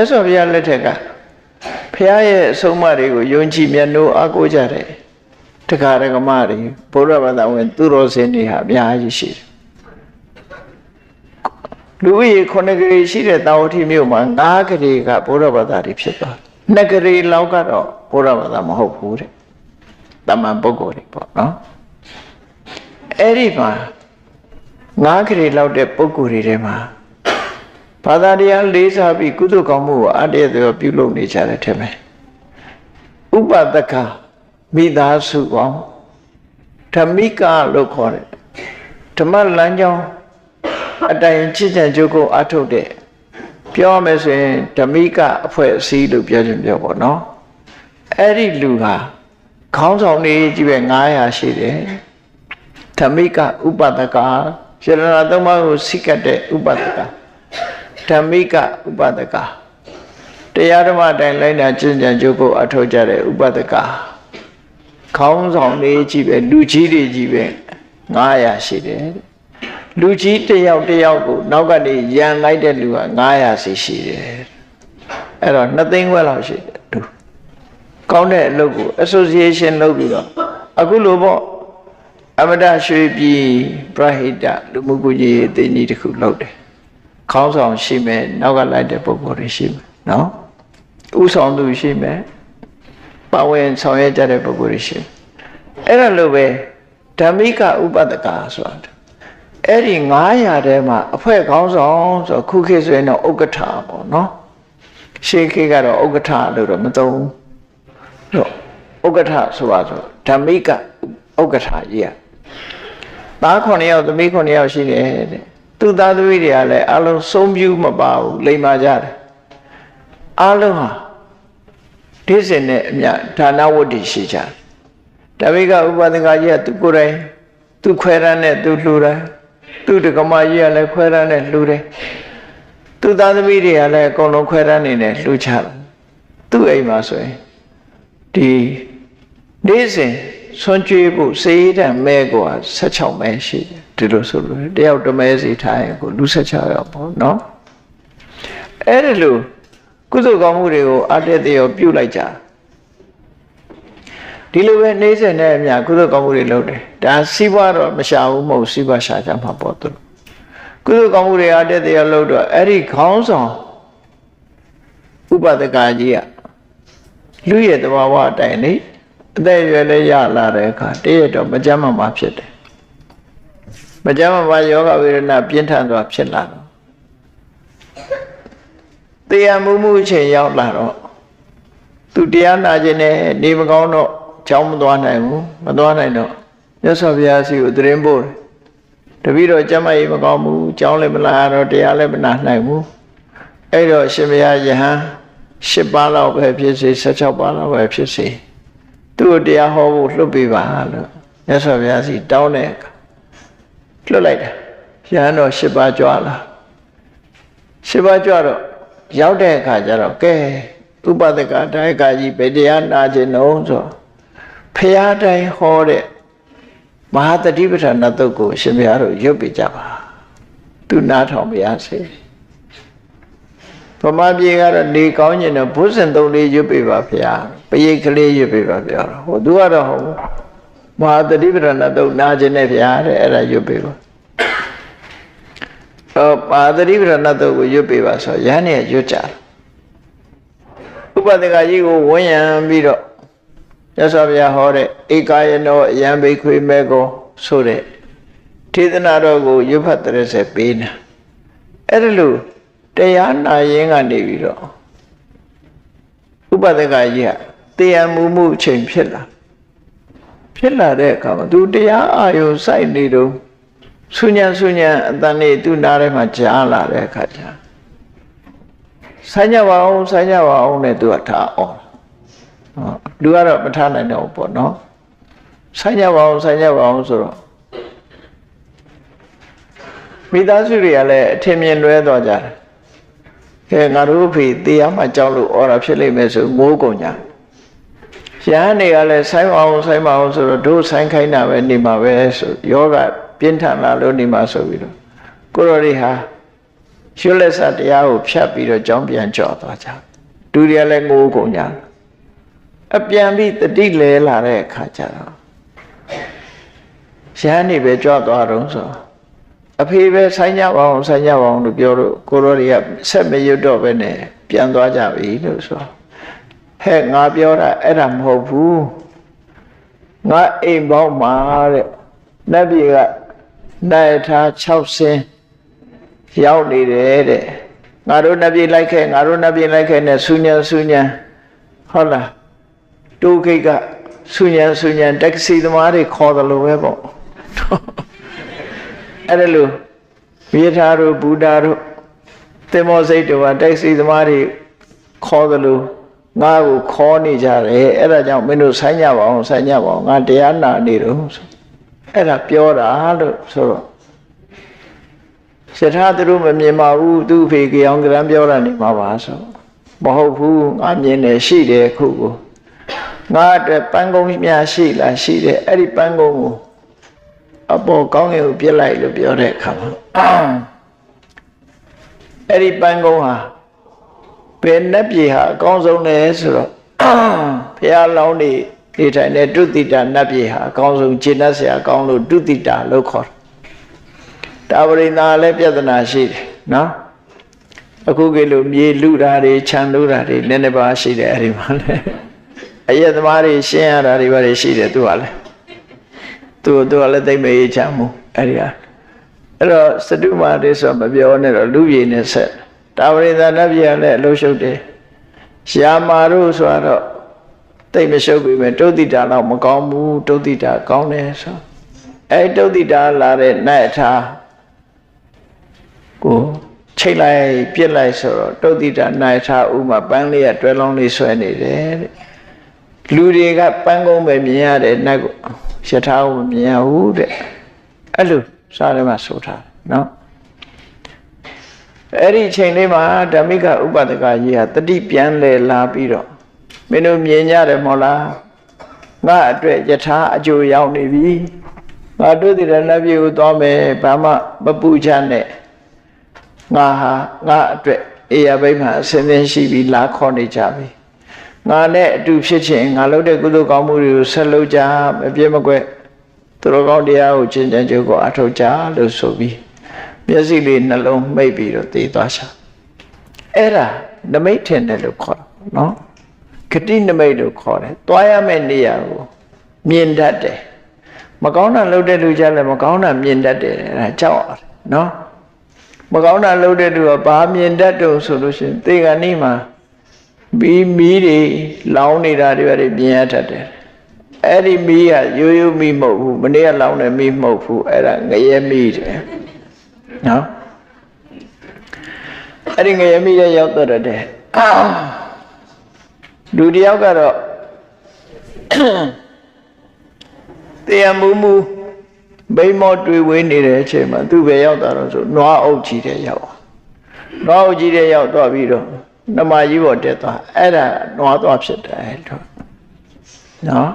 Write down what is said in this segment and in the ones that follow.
တ်စွာဘုရားလက်ထက်ကဘုရားရဲ့အဆုံးအမတွေကိုယုံကြည်မြတ်နိုးအားကိုးကြတယ်တခါရကမတွေဘုရားဘာသာဝင် သူတော်စင်တွေဟာအများကြီးရှိတယ်လူဦးရေခုနှစ်ကလေးရှိတဲ့တာဝတိမြို့မှာငါးကလေးကဘုရားဘာသာတွေဖြစ်သွားတယ်နှစ်ကလေးလောက်ကတော့ဘုရားဘာသာမဟုတ်ဘူးတဲ့တမန်ပုဂ္ဂိုလ်တွေပေါ့နော်အဲ့ဒီမှာငါးကလေးလောက်တဲ့ပုဂ္ဂိုလ်တွေထဲမှာ ဘာသာတရားလေးစားပြီးကုသကောင်းမှုကိုအတည့်အပြုလုပ်နေကြတယ်ထင်မယ်ဥပဒကမိသားစုအောင်ဓမိကလို့ခေါ်တယ်ဓမ္မလမ်းကြောင်းအတိုင်ချစ်ချင်ကြိုးကိုအထုတ်တဲ့ပြောရမယ်ဆိုရင်ဓမိကအဖွဲ့အစည်းလို့ပြောချင်ပြောပေါ့နော်အဲ့ဒီလူဟာခေါင်းဆောင်နေကြီးပဲ900ရှိတယ်ဓမိကဥပဒကရတနာသုံးပါးကိုစိတ်ကတ်တဲ့ဥပဒက ဓမိကဥပဒကတရားဓမ္မအတိုင်းလိုက်တာကျင့်ကြံကြိုးကိုအထောက်ကြတဲ့ဥပဒကခေါင်းဆောင်နေကြီးပဲလူကြီးတွေကြီးပဲ900ရှိတယ်တဲ့လူကြီးတစ်ယောက်တစ်ယောက်ကိုနောက်ကနေရန်လိုက်တဲ့လူက900စီရှိတယ်အဲ့တော့2သိန်းခွဲလောက်ရှိတယ်သူကောင်းတဲ့အလုပ်ကို association လုပ်ပြီးတော့အခုလိုပေါ့အမတရွှေပြည်ပရဟိတလူမှုကူညီရေးအသင်းကြီးတစ်ခုလုပ်တယ် ခေါင်းဆောင်ရှိမယ်နောက်ကလိုက်တဲ့ပုံပေါ်တွေရှိမယ်နော်ဥဆောင်သူရှိမယ်ပါဝင်ဆောင်ရွက်ကြတဲ့ပုံပေါ်တွေရှိမယ်အဲ့ဒါလိုပဲဓမ္မိကဥပဒကာဆိုတာအဲ့ဒီ900ထဲမှာအဖွဲ့ခေါင်းဆောင်ဆိုခုခေတ်ဆိုရင်တော့ဥက္ကဋ္ဌပေါ့နော်ရှေးခေတ်ကတော့ဥက္ကဋ္ဌလို့တော့မသုံးဘူးတော့ဥက္ကဋ္ဌဆိုပါဆိုဓမ္မိကဥက္ကဋ္ဌကြီးอ่ะသား9ယောက်သမီး9ယောက်ရှိတယ်တဲ့ သူသားသမီးတွေကလည်းအလုံးစုံပြူမပါဘူးလိမ္မာကြတယ်အလုံးဟာဒီစင်နဲ့အမြဒါနဝတ္တိရှိကြတယ်ဓမ္မိကဥပဒကကြီးကသူကိုယ်တိုင်သူခွဲရမ်းနဲ့သူလှူတယ်သူတက္ကမကြီးကလည်းခွဲရမ်းနဲ့လှူတယ်သူသားသမီးတွေကလည်းအကုန်လုံးခွဲရမ်းနေနဲ့လှူချတယ်သူ့အိမ်မှာဆိုရင်ဒီနေ့စဉ်ဆွန်ကြွေးဖို့စေးတံမဲကွာ16မဲရှိတယ် ဒီလိုဆိုလို့တယောက်တစ်မဲစီထားရင်ကိုလူ16ယောက်ပေါ့နော်အဲ့ဒီလိုကုသိုလ်ကောင်းမှုတွေကိုအတက်တရောပြုလိုက်ကြဒီလိုပဲနေစဉ်နဲ့အမြကုသိုလ်ကောင်းမှုတွေလုပ်တယ်ဒါစီးပွားတော့မရှာဘူးမဟုတ်စီးပွားရှာကြမှာပေါ့သူကုသိုလ်ကောင်းမှုတွေအတက်တရောလုပ်တော့အဲ့ဒီခေါင်းဆောင်ဥပဒကကြီးကလူရဲ့တဘာဝအတိုင်းလေအသက်အရွယ်လည်းရလာတဲ့အခါတည့်ရတော့မကြမ်းမမှာဖြစ်တယ် မကြမ်းမမှာယောဂဝေဒနာပြင်းထန်စွာဖြစ်လာတော့တရားမှုမှုအချိန်ရောက်လာတော့သူတရားနာခြင်းနဲ့နေမကောင်းတော့ကြောင်းမသွားနိုင်ဘူးမသွားနိုင်တော့မြတ်စွာဘုရားစီကိုသတင်းပို့တယ်တပည့်တော်ကျမ်းမာရေးမကောင်းဘူးကြောင်းလည်းမလာတော့တရားလည်းမနာနိုင်ဘူးအဲ့တော့ရှင်ဘုရားယဟန်၈ပါးလောက်ပဲဖြစ်စေ16ပါးလောက်ပဲဖြစ်စေသူ့တရားဟောဖို့လွတ်ပေးပါလို့မြတ်စွာဘုရားစီတောင်းတဲ့အခါ လွတ်လိုက်တယ်ယဟန်တော်၈ပါးကြွလာ၈ပါးကြွတော့ရောက်တဲ့အခါကျတော့ကဲဥပဒကတိုင်းကကြီးဘယ်တရားနာခြင်းလုံးဆိုဖရာတိုင်းဟောတဲ့မဟာတတိပဋ္ဌာန်တုတ်ကိုရှင်ဘုရားတို့ရွတ်ပြကြပါသူနားထောင်ပါရစေဗမာပြည်ကတော့နေကောင်းကျင်တော့ဘုဇင်သုံးလေးရွတ်ပြပါဗျာပရိတ်ကလေးရွတ်ပြပါဗျာဟိုသူကတော့ဟော မဟာတတိပဋ္ဌာန်တုတ်နာခြင်းနဲ့ဗျာတဲ့အဲ့ဒါရွတ်ပြပါအော်ပါသတိပဋ္ဌာန်တုတ်ကိုရွတ်ပြပါဆိုရဟန်းเนี่ยရွတ်ကြတယ်ဥပဒကကြီးကိုဝန်းရံပြီးတော့ရသော်ဗျာဟောတဲ့ဧကာယနောအယံဘိခွေမဲကောဆိုတဲ့ထေသနာတော်ကိုရွတ်ဖတ်တဲ့ဆက်ပေးနေအဲ့ဒါလို့တရားနာရင်ကနေပြီးတော့ဥပဒကကြီးကတရားမှုမှုအချိန်ဖြစ်လာ ဖြစ်လာတဲ့အခါမှာသူတရားအာယုံစိုက်နေတော့ဆုညာဆုညာအတန်နေသူနားထဲမှာကြားလာတဲ့အခါကျဆိုင်ကြပါအောင်ဆိုင်ကြပါအောင်နဲ့သူကထားအောင်လူကတော့မထားနိုင်တော့ဘူးပေါ့နော်ဆိုင်ကြပါအောင်ဆိုင်ကြပါအောင်ဆိုတော့မိသားစုတွေကလည်းအထင်မြင်လွဲသွားကြတယ်ကဲငါတို့ဖေတရားမှကြောက်လို့အော်တာဖြစ်လိမ့်မယ်ဆိုငိုးကုန်ကြ ရဟန်းတွေကလည်းဆိုင်ပါအောင်ဆိုင်ပါအောင်ဆိုတော့တို့ဆိုင်ခိုင်းတာပဲနေမှာပဲဆိုယောဂပြင်းထန်လာလို့နေမှာဆိုပြီးတော့ကိုရော်တွေဟာရွှေလက်စတရားကိုဖြတ်ပြီးတော့ကြောင်းပြန်ကြော့သွားကြဒုရလည်းငိုးကုန်ကြအပြန်ပြီးတတိလဲလာတဲ့အခါကျတော့ရဟန်းနေပဲကြော့သွားတော့ဆိုအဖေပဲဆိုင်ကြပါအောင်ဆိုင်ကြပါအောင်လို့ပြောလို့ကိုရောတွေကဆက်မရွတ်တော့ပဲနဲ့ပြန်သွားကြပြီလို့ဆို ဟဲ့ငါပြောတာအဲ့ဒါမဟုတ်ဘူးငါအိမ်ပေါင်းမှာတဲ့နတ်ပြည်ကနိုင်ထား6ဆင်းရောက်နေတယ်တဲ့ငါတို့နတ်ပြည်လိုက်ခဲ့ငါတို့နတ်ပြည်လိုက်ခဲ့နဲ့ဆူညံဆူညံဟုတ်လားတိုးခိတ်ကဆူညံဆူညံတက္ကစီသမားတွေခေါ်တယ်လို့ပဲပေါ့အဲ့ဒါလို့မြေထားတို့ဘူတာတို့သင်္ဘောစိတ်တို့ကတက္ကစီသမားတွေခေါ်တယ်လို့ ငါ့ကိုခေါ်နေကြတယ်အဲ့ဒါကြောင့်မင်းတို့ဆိုင်းကြပါအောင်ဆိုင်းကြပါအောင်ငါတရားနာနေတော့ဆိုအဲ့ဒါပြောတာလို့ဆိုတော့ယထာသူတို့မမြင်ပါဘူးသူ့ဖေကြောင်ကရမ်းပြောတာနေမှာပါဆိုမဟုတ်ဘူးငါမြင်တယ်ရှိတယ်ခုကိုငါအတွက်ပန်းကုန်းများရှိလားရှိတယ်အဲ့ဒီပန်းကုန်းကိုအပေါ်ကောင်းကင်ကိုပြစ်လိုက်လို့ပြောတဲ့အခါမှာအဲ့ဒီပန်းကုန်းဟာ ဘယ်နှက်ပြေဟာအကောင်းဆုံးလဲဆိုတော့ဘုရားလောင်းနေနေထိုင်တဲ့ဒုတိတနတ်ပြေဟာအကောင်းဆုံးခြေနှက်ဆရာအကောင်းလို့ဒုတိတလို့ခေါ်တယ်တာဝရိနာလည်းပြဿနာရှိတယ်နော်အခုကလို့မြေလူတာတွေခြံလူတာတွေနည်းနည်းပါးရှိတယ်အဲ့ဒီမှာလည်းအယက်သမားတွေရှင်းရတာတွေပါရှိတယ်သူကလည်းသူသူကလည်းသိမ့်မေးချမ်းမှုအဲ့ဒီဟာအဲ့တော့စတုမာတွေဆိုမပြောနဲ့တော့လူပြည်နဲ့ဆက် တာဝရိသနတ်ပြည်ကလည်းအလို့ရှုပ်တယ်ရှာမာတို့ဆိုတော့သိမ့်မရှုပ်ပြီမဲ့တုတ်တိတာတော့မကောင်းဘူးတုတ်တိတာကောင်းတယ်ဆိုအဲ့တုတ်တိတာလာတဲ့နိုင်အထားကိုချိတ်လိုက်ပြစ်လိုက်ဆိုတော့တုတ်တိတာနိုင်ထားဥမှာပန်းလေးကတွဲလုံးလေးဆွဲနေတယ်တဲ့လူတွေကပန်းကုန်းပဲမြင်ရတယ်နတ်ကိုယထာကိုမမြင်ရဘူးတဲ့အဲ့လိုစားတယ်မှာဆိုထားတယ်နော် အဲ့ဒီအချိန်လေးမှာဓမ္မိကဥပဒကကြီးဟာတတိပြန်လဲလာပြီးတော့မင်းတို့မြင်ကြတယ်မဟုတ်လားငါအတွက်ယထာအကျိုးရောက်နေပြီငါတို့တည်တဲ့နတ်ပြည်ကိုသွားမယ်ဘာမှမပူချနဲ့ငါဟာငါအတွက်အေယဘိမှအစင်းစင်းရှိပြီးလာခေါ်နေကြပြီငါနဲ့အတူဖြစ်ခြင်းငါလုပ်တဲ့ကုသိုလ်ကောင်းမှုတွေကိုဆက်လုပ်ကြမပြည့်မကွက်သူတော်ကောင်းတရားကိုကျင့်ကြံကြိုးကိုအထောက်ကြလို့ဆိုပြီး မျက်စိလေးနှလုံးမိတ်ပြီးတော့သိသွားရှာအဲ့ဒါနမိတ်ထင်တယ်လို့ခေါ်တာနော်ဂတိနမိတ်လို့ခေါ်တယ်သွားရမယ့်နေရာကိုမြင်တတ်တယ်မကောင်းတာလုပ်တဲ့လူကြလည်းမကောင်းတာမြင်တတ်တယ်အဲဒါကြောက်ရတယ်နော်မကောင်းတာလုပ်တဲ့လူကဘာမြင်တတ်တုံဆိုလို့ရှိရင်သေကနေ့မှာမီးမီးတွေလောင်းနေတာတွေပဲမြင်ရတတ်တယ်အဲ့ဒီမီးကရိုးရိုးမီးမဟုတ်ဘူးမနေ့ကလောင်းတဲ့မီးမဟုတ်ဘူးအဲ့ဒါငရဲမီးတယ် နော်အဲ့ဒီငရဲမီးရဲ့ရောက်တော့တယ်လူတယောက်ကတော့တရားမူမူဘိမောတွေ့ဝေးနေတဲ့အချိန်မှာသူပဲရောက်တာတော့ဆိုနွားအုပ်ကြီးတဲ့ရောက်နွားအုပ်ကြီးတဲ့ရောက်တော့ပြီးတော့နမကြီးပေါ်တက်သွားအဲ့ဒါနွားသွားဖြစ်တယ်လို့နော်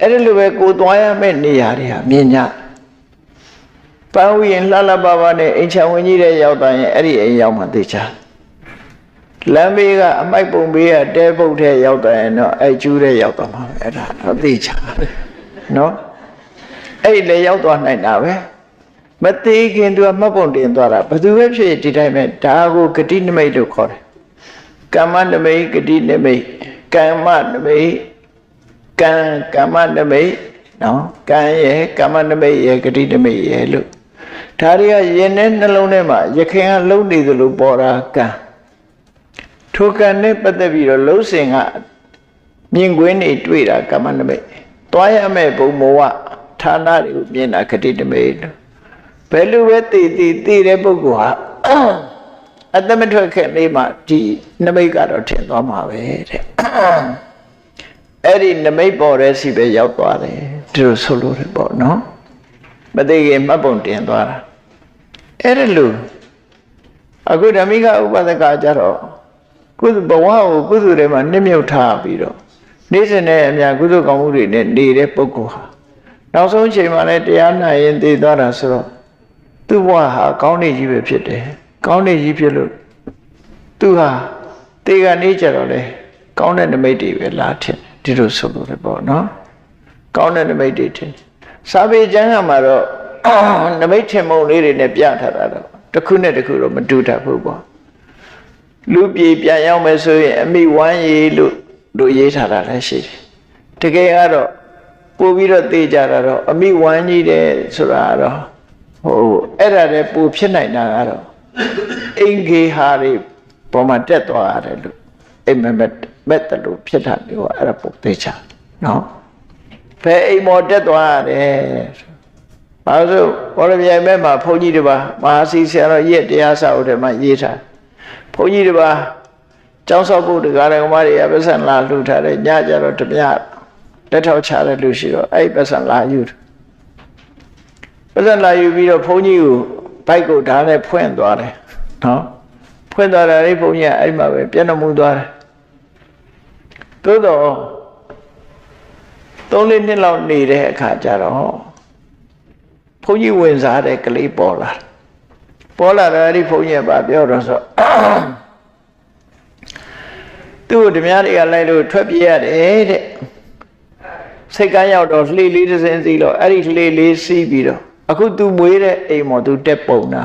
အဲ့ဒီလိုပဲကိုသွားရမယ့်နေရာတွေဟာမြင်ကြ ပန်းဝရင်လှလှပပနဲ့အိမ်ချဝင်ကြီးတဲ့ရောက်သွားရင်အဲ့ဒီအိမ်ရောက်မှသိချလမ်းဘေးကအမိုက်ပုံဘေးကတဲပုတ်ထဲရောက်သွားရင်တော့အဲ့ကျူးတဲ့ရောက်သွားမှာပဲအဲ့ဒါတော့သိချနော်အဲ့လေရောက်သွားနိုင်တာပဲမသေးခင်သူကမှတ်ပုံတင်သွားတာဘယ်သူပဲဖြစ်ဒီတိုင်းပဲဒါကိုဂတိနမိတ်လို့ခေါ်တယ်ကမ္မနမိတ်ဂတိနမိတ်ကမ္မနမိတ်ကံကမ္မနမိတ်နော်ကံရဲ့ကမ္မနမိတ်ရဲ့ဂတိနမိတ်ရဲ့လို့ ဒါတွေကရင်ထဲနှလုံးထဲမှာရခင်ကလုံးနေသလိုပေါ်တာကံထိုကံနဲ့ပတ်သက်ပြီးတော့လုံးစင်ကမြင်ကွင်းတွေတွေ့တာကမ္မနမိတ်သွားရမယ့်ဘုံမောဝဌာနတွေကိုမြင်တာခတိတမေလို့ဘယ်လိုပဲတည်တည်တည်တဲ့ပုဂ္ဂိုလ်ဟာအတမထွက်ခဲ့နေမှဒီနမိတ်ကတော့ထင်သွားမှာပဲတဲ့အဲ့ဒီနမိတ်ပေါ်တဲ့စီပဲရောက်သွားတယ်ဒီလိုဆိုလို့ရပေါ့နော်မသိခင်မှတ်ပုံတင်သွားတာ အဲ့ဒါလို့အခုဓမ္မိကဥပဒကကြတော့ကုသဘဝကိုကုသတွေမှာနှိမ့်မြုပ်ထားပြီးတော့နေ့စဉ်နဲ့အများကုသကောင်းမှုတွေနဲ့နေတဲ့ပုဂ္ဂိုလ်ဟာနောက်ဆုံးချိန်မှာလည်းတရားနာရင်သိသွားတာဆိုတော့သူ့ဘဝဟာကောင်းနေကြီးပဲဖြစ်တယ်ကောင်းတဲ့ကြီးဖြစ်လို့သူဟာတေကနေကြတော့လေကောင်းတဲ့နမိတ်တွေပဲလာထင်ဒီလိုဆိုလို့လည်းပေါ့နော်ကောင်းတဲ့နမိတ်တွေထင်စာပေကျမ်းကမှာတော့ နမိတ်ထင်မုံလေးတွေနဲ့ပြထားတာတော့တစ်ခုနဲ့တစ်ခုတော့မတူတတ်ဘူးပေါ့လူပြေပြန်ရောက်မယ်ဆိုရင်အမိဝမ်းရည်လို့တို့ရေးထားတာလည်းရှိတယ်တကယ်ကတော့ပို့ပြီးတော့သိကြတာတော့အမိဝမ်းကြီးတယ်ဆိုတာကတော့ဟိုအဲ့ဒါလည်းပို့ဖြစ်နိုင်တာကတော့အင်္ဂေဟာတွေပေါ်မှာတက်သွားရတယ်လို့အိမ်မက်မက်မက်တယ်လို့ဖြစ်တာမျိုးကအဲ့ဒါပို့သိချာနော်ဘယ်အိမ်မော်တက်သွားရတယ် ဘာလို့ဘောရပြိုင်မဲ့မှာဘုန်းကြီးတစ်ပါးမဟာစီဆရာတော်ရက်တရားစာအုပ်ထဲမှာရေးထားဘုန်းကြီးတစ်ပါးကျောင်းဆောက်ဖို့တရားတော်မတွေကပစ္စံလာလှူထားတယ်ညကြတော့တပြလက်ထောက်ချတဲ့လူရှိတော့အဲ့ဒီပစ္စံလာယူတယ်ပစ္စံလာယူပြီးတော့ဘုန်းကြီးကိုဘိုက်ကိုဓာတ်နဲ့ဖွင့်သွားတယ်နော်ဖွင့်သွားတယ်အဲ့ဒီဘုန်းကြီးကအဲ့ဒီမှာပဲပြန်တော်မူသွားတယ်သို့တော့သုံးလေးနှစ်လောက်နေတဲ့အခါကျတော့ဘုန်းကြီးဝင်စားတဲ့ကလေးပေါ်လာတယ်ပေါ်လာတယ်အဲ့ဒီဘုန်းကြီးကပြောတော့ဆို သူ့ကိုဓမြတွေကလိုက်လို့ထွက်ပြေးရတယ်တဲ့စိတ်ကန်းရောက်တော့လှေလေးတစ်စင်းစီးတော့အဲ့ဒီလှေလေးစီးပြီးတော့အခု तू မွေးတဲ့အိမ်မော် तू တက်ပုံတာ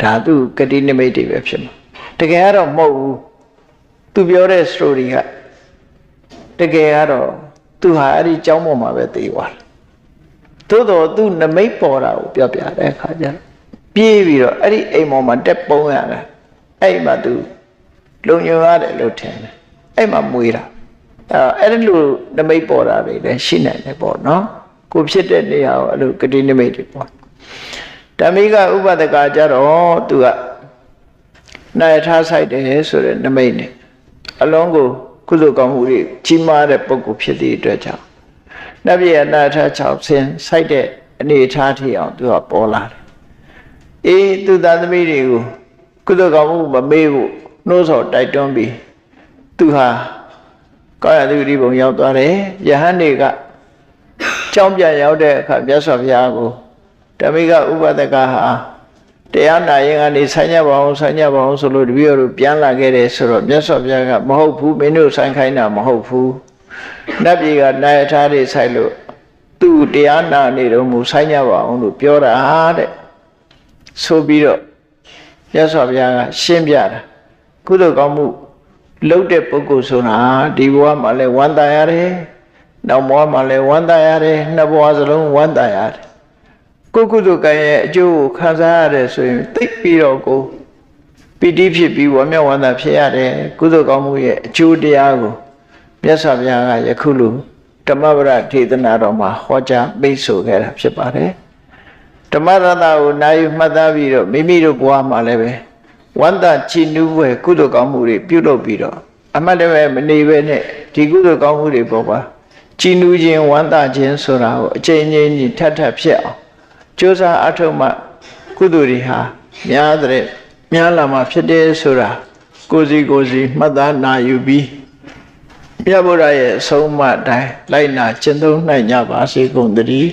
ဒါသူကတိနိမိတ်တွေပဲဖြစ်မှာတကယ်ကတော့မဟုတ်ဘူး तू ပြောတဲ့ story ကတကယ်ကတော့ तू ဟာအဲ့ဒီကျောင်းပေါ်မှာပဲတည်သွားတယ် သို့တော့ तू နမိတ်ပေါ်တာကိုပြောပြတဲ့အခါကျတော့ပြေးပြီးတော့အဲ့ဒီအိမ်မော်မှာတက်ပုံရတယ်အဲ့ဒီမှာ तू လုံညုံရတယ်လို့ထင်တယ်အဲ့မှာမွေးတာအဲ့အဲ့လိုနမိတ်ပေါ်တာတွေလည်းရှိနိုင်တယ်ပေါ့နော်ကိုဖြစ်တဲ့နေရာကိုအဲ့လိုဂတိနမိတ်တွေပေါ့ဓမ္မိကဥပဒကကြတော့သူကနိုင်ထားဆိုင်တယ်ဆိုတဲ့နမိတ်နဲ့အလုံးကိုကုသိုလ်ကောင်းမှုတွေကြီးမားတဲ့ပုဂ္ဂိုလ်ဖြစ်သည့်အတွက်ကြောင့် နတ်ပြည်အနာထ6ဆင်းဆိုင်တဲ့အနေအထားထိအောင်သူကပေါ်လာတယ်အေးသူသားသမီးတွေကိုကုသိုလ်ကောင်းမှုမမေ့ဘူးနှိုးဆော်တိုက်တွန်းပြီးသူဟာကာယသူတိဘုံရောက်သွားတယ်ယဟန်တွေကကြောင်းပြန်ရောက်တဲ့အခါမြတ်စွာဘုရားကိုဓမ္မိကဥပဒကဟာတရားနာရင်ကနေဆိုင်ရပါအောင်ဆိုင်ရပါအောင်ဆိုလို့တပည့်တော်တို့ပြန်လာခဲ့တယ်ဆိုတော့မြတ်စွာဘုရားကမဟုတ်ဘူးမင်းတို့ဆိုင်ခိုင်းတာမဟုတ်ဘူး နတ်ပြည်ကနိုင်ထားတွေဆိုင်လို့သူ့တရားနာနေတော့မူဆိုင်ရပါအောင်လို့ပြောတာတဲ့ဆိုပြီးတော့မြတ်စွာဘုရားကရှင်းပြတာကုသိုလ်ကောင်းမှုလုပ်တဲ့ပုဂ္ဂိုလ်ဆိုတာဒီဘဝမှာလည်းဝမ်းသာရတယ်။နောက်ဘဝမှာလည်းဝမ်းသာရတယ်။နှစ်ဘဝစလုံးဝမ်းသာရတယ်။ကိုယ်ကုသိုလ်ကံရဲ့အကျိုးကိုခံစားရတယ်ဆိုရင်သိပြီးတော့ကိုပီတိဖြစ်ပြီးဝမ်းမြောက်ဝမ်းသာဖြစ်ရတယ်။ကုသိုလ်ကောင်းမှုရဲ့အကျိုးတရားကို မြတ်စွာဘုရားကယခုလိုဓမ္မပဒထေသနာတော်မှာဟောကြားပိတ်ဆိုခဲ့တာဖြစ်ပါတယ်။ဓမ္မရတ္တကိုနာယူမှတ်သားပြီးတော့မိမိတို့ဘဝမှာလည်းပဲဝန္တာချီနူးဝဲကုသိုလ်ကောင်းမှုတွေပြုလုပ်ပြီးတော့အမှတ်တမဲ့မနေပဲနဲ့ဒီကုသိုလ်ကောင်းမှုတွေပေါ်ပါချီနူးခြင်းဝန္တာခြင်းဆိုတာကိုအချိန်ချင်းကြီးထပ်ထပ်ဖြစ်အောင်ကြိုးစားအထောက်မှကုသိုလ်တွေဟာများတဲ့များလာမှဖြစ်တယ်ဆိုတာကိုယ်စီကိုယ်စီမှတ်သားနာယူပြီး မြတ်ဗုဒ္ဓရဲ့အဆုံးအမအတိုင်းလိုက်နာကျင့်သုံးနိုင်ကြပါစေကုန်သတည်း